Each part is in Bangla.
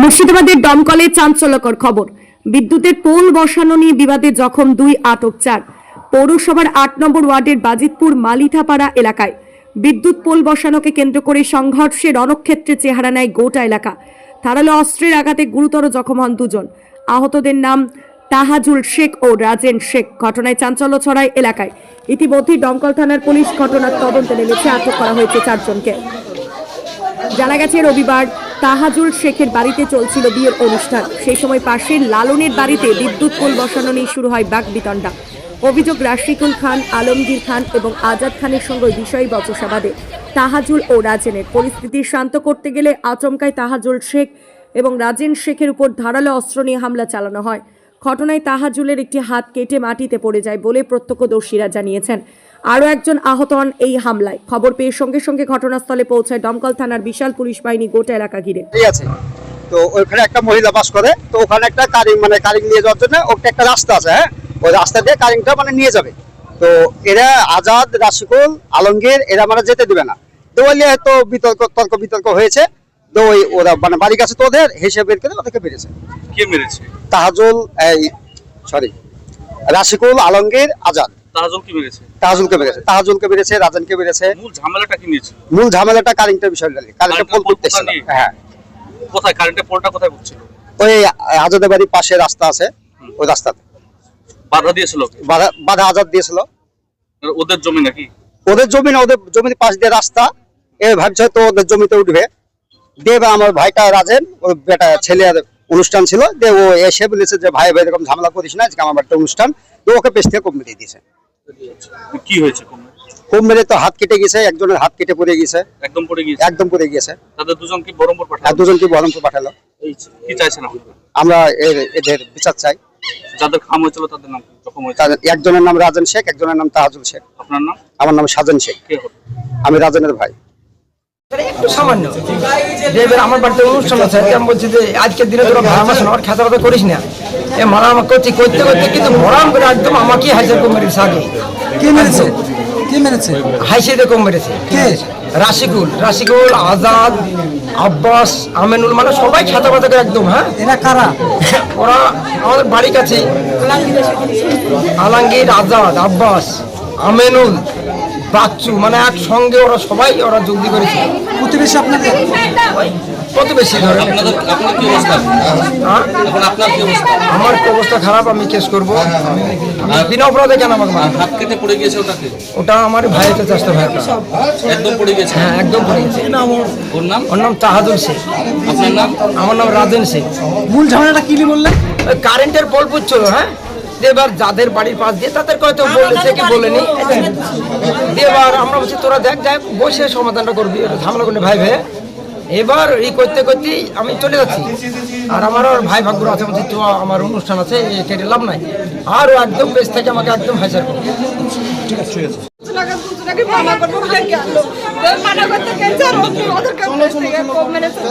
মুর্শিদাবাদের দমকলে চাঞ্চল্যকর খবর। বিদ্যুতের পোল বসানো নিয়ে বিবাদে জখম দুই আটক চার। পৌরসভার আট নম্বর ওয়ার্ডের বাজিতপুর মালিথাপাড়া এলাকায় বিদ্যুৎ পোল বসানোকে কেন্দ্র করে সংঘর্ষে রণক্ষেত্রে চেহারা নেয় গোটা এলাকা। ধারালো অস্ত্রের আঘাতে গুরুতর জখম হন দুজন। আহতদের নাম তাহাজুল শেখ ও রাজেন শেখ। ঘটনায় চাঞ্চল্য ছড়ায় এলাকায়। ইতিমধ্যেই দমকল থানার পুলিশ ঘটনার তদন্তে নেমেছে। আটক করা হয়েছে চারজনকে। জানা গেছে, রবিবার তাহাজুল শেখের বাড়িতে চলছিল বিয়ের অনুষ্ঠান। সেই সময় পাশের লালনের বাড়িতে বিদ্যুৎ পোল বসানো নিয়ে শুরু হয় বাক বিতণ্ডা। অভিযোগ, রাশিকুল খান, আলমগীর খান এবং আজাদ খানের সঙ্গে বিষয়ে বচসা বাঁধে তাহাজুল ও রাজেনের পরিস্থিতি শান্ত করতে গেলে আচমকায় তাহাজুল শেখ এবং রাজেন শেখের উপর ধারালো অস্ত্র নিয়ে হামলা চালানো হয়। ঘটনায় তাহাজুলের একটি হাত কেটে মাটিতে পড়ে যায় বলে প্রত্যক্ষদর্শীরা জানিয়েছেন। আরও একজন আহত হন এই হামলায়। খবর পেয়ে সঙ্গে সঙ্গে ঘটনাস্থলে পৌঁছায় দমকল থানার বিশাল পুলিশ বাহিনী গোটা এলাকা ঘিরে। ঠিক আছে। তো ওইখানে একটা মহিলা বাস করে তো ওখানে একটা কারিং মানে কারিং নিয়ে যাওয়ার জন্য ওটা একটা রাস্তা আছে হ্যাঁ? ওই রাস্তা দিয়ে কারিংটা মানে নিয়ে যাবে। তো এরা আজাদ রাশিকুল আলমগীর এরা মানে যেতে দিবে না। তো ওই নিয়ে তো বিতর্ক তর্ক বিতর্ক হয়েছে। তো ওই ওরা মানে বাড়ির কাছে তো ওদের হিসেবে বের করে ওদেরকে বেরিয়েছে কে মেরেছে? তাহাজুল এই সরি রাশিকুল আলমগীর আজাদ। মেরেছে। তাহাজুলকে তাহাজুলকে রাজনকে মূল ঝামেলাটা কি নিয়েছিল মূল ঝামেলাটা কারেন্টের পোল করতেছিল হ্যাঁ। কোথায়? কারেন্টের পোলটা কোথায় পড়ছিল ওই পাশে রাস্তা আছে ওই রাস্তাতে। বাধা দিয়েছিল বাধা বাধা আজাদ দিয়েছিল। ওদের জমি নাকি? ওদের জমি না ওদের জমির পাশ দিয়ে রাস্তা। এ ভাবছে তো ওদের জমিতে উঠবে। এবার আমার ভাইটা রাজেন ওর বেটা ছেলে অনুষ্ঠান ছিল। দিয়ে ও এসে বলেছে যে ভাই ভাই এরকম ঝামেলা করিস না আজকে আমার বাড়িতে অনুষ্ঠান। তো ওকে পেশ থেকে কমিয়ে দিয়েছে। কি হয়েছে? কম? মেরে তো হাত কেটে গেছে একজনের হাত কেটে পড়ে গেছে। একদম পড়ে গিয়েছে? একদম পড়ে গেছে তাদের দুজনকে বরমপুর আর পাঠালো দুজনকে বহরমপুর পাঠালো। এই কি চাইছেন আপনারা আমরা এর- এদের বিচার চাই। যাদের খাম হয়েছিল তাদের নাম কি? জখম হয়েছে তাদের একজনের নাম রাজেন শেখ একজনের নাম তাহাজুল শেখ। আপনার নাম? আমার নাম সাজন শেখ। কে হবে? আমি রাজনের ভাই। একটু সামান্য। যে আমার বাড়িতে অনুষ্ঠান আছে আমি বলছি যে আজকের দিনে তোরা ভাড়া মাস আমার খেতা করিস না। এ মারা আমার করছি করতে করতে কিন্তু ভরাম করে একদম আমাকে কম মেরেছে আগে। কে মেরেছে? কে মেরেছে? হাইসে দিয়ে মেরেছে। কে? রাশিকুল রাশিকুল আজাদ আব্বাস আমেনুল মানে সবাই খেতা কথা করে একদম হ্যাঁ? এরা কারা? ওরা আমাদের বাড়ির কাছে আলাঙ্গীর আজাদ আব্বাস আমেনুল বাচ্চু মানে একসঙ্গে ওরা সবাই ওরা যুক্তি করেছে প্রতিবেশী আপনাদের প্রতিবেশী ধরে। আপনাদের আপনার কি অবস্থা? হ্যাঁ? আপনার আমার অবস্থা খারাপ আমি কেস করব। আমি বিনা অপরাধে কেন আমাকে? হাত কেটে পড়ে গিয়েছে ওটাকে? ওটা আমার ভাইয়ের চেষ্টা ভাই একদম পড়ে গেছে হ্যাঁ একদম পড়ে গেছে ওর? নাম? ওর নাম তাহাদুল শেখ। আপনার নাম? আমার নাম রাজেন শেখ। মূল ঝামেলাটা কি বললেন? কারেন্টের পোল পুচ্ছিল হ্যাঁ? এবার যাদের বাড়ির পাশ দিয়ে তাদের হয়তো বলেছে কি বলেনি এবার আমরা বলছি তোরা দেখ যাই বসে সমাধানটা করবি। ঝামেলা করলে ভাই ভাই। এবার এই করতে করতেই আমি চলে যাচ্ছি। আর আমার আর ভাই ভাগ্য আছে বলছি তো আমার অনুষ্ঠান আছে কেটে লাভ নাই। আর একদম বেশ থেকে আমাকে একদম করতে কোপ মেরেছে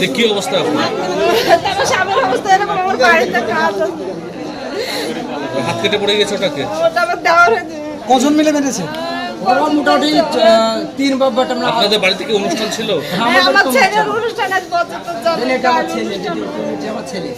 যে কি অবস্থা বাড়িতে হাত কেটে পড়ে গেছে ওটাকে? ওটা হয়েছে কজন মিলে মেরেছে? মোটামুটি তিন আমরা আপনাদের বাড়ি থেকে অনুষ্ঠান ছিল? আমার ছেলের অনুষ্ঠান। আজ বছর তো জানি আমার ছেলে।